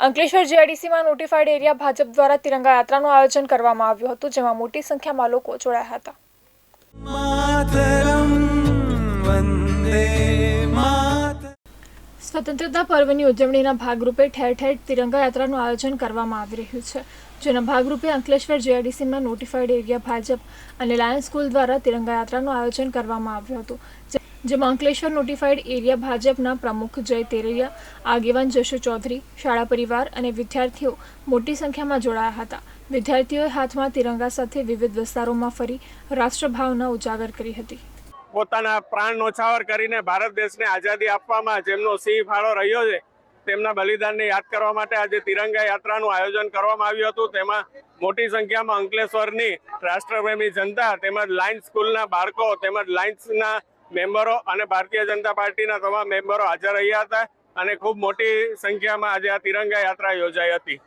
અંકલેશ્વર જીઆઈડીસીમાં notified area Bhajap દ્વારા તિરંગા યાત્રાનું આયોજન કરવામાં આવ્યું હતું જેમાં મોટી સંખ્યામાં લોકો જોડાયા હતા. સ્વતંત્રતા પર્વની ઉજવણીના ભાગરૂપે ઠેર ઠેર તિરંગા યાત્રાનું આયોજન કરવામાં આવી રહ્યું છે જેના ભાગરૂપે અંકલેશ્વર જીઆઈડીસીમાં નોટિફાઈડ એરિયા ભાજપ અને લાયન્સ સ્કૂલ દ્વારા તિરંગા યાત્રાનું આયોજન કરવામાં આવ્યું હતું જેમાં અંકલેશ્વર નોટિફાઈડ એરિયા ભાજપના પ્રમુખ જય તેરૈયા, આગેવાન જશુ ચૌધરી, શાળા પરિવાર અને વિદ્યાર્થીઓ મોટી સંખ્યામાં જોડાયા હતા. વિદ્યાર્થીઓએ હાથમાં તિરંગા સાથે વિવિધ વિસ્તારોમાં ફરી રાષ્ટ્રભાવના ઉજાગર કરી હતી. પોતાના પ્રાણ નોછાવર કરીને ભારત દેશને આઝાદી આપવામાં જેમનો સિંહ ફાળો રહ્યો છે, તેમના બલિદાનને યાદ કરવા માટે આજે તિરંગા યાત્રાનું આયોજન કરવામાં આવ્યું હતું. તેમાં મોટી સંખ્યામાં અંકલેશ્વરની રાષ્ટ્રપ્રેમી જનતા, તેમજ લાયન્સ સ્કૂલના બાળકો, તેમજ લાયન્સના મેમ્બરો અને ભારતીય જનતા પાર્ટીના તમામ મેમ્બરો હાજર રહ્યા હતા અને ખૂબ મોટી સંખ્યામાં આજે આ તિરંગા યાત્રા યોજાઈ હતી.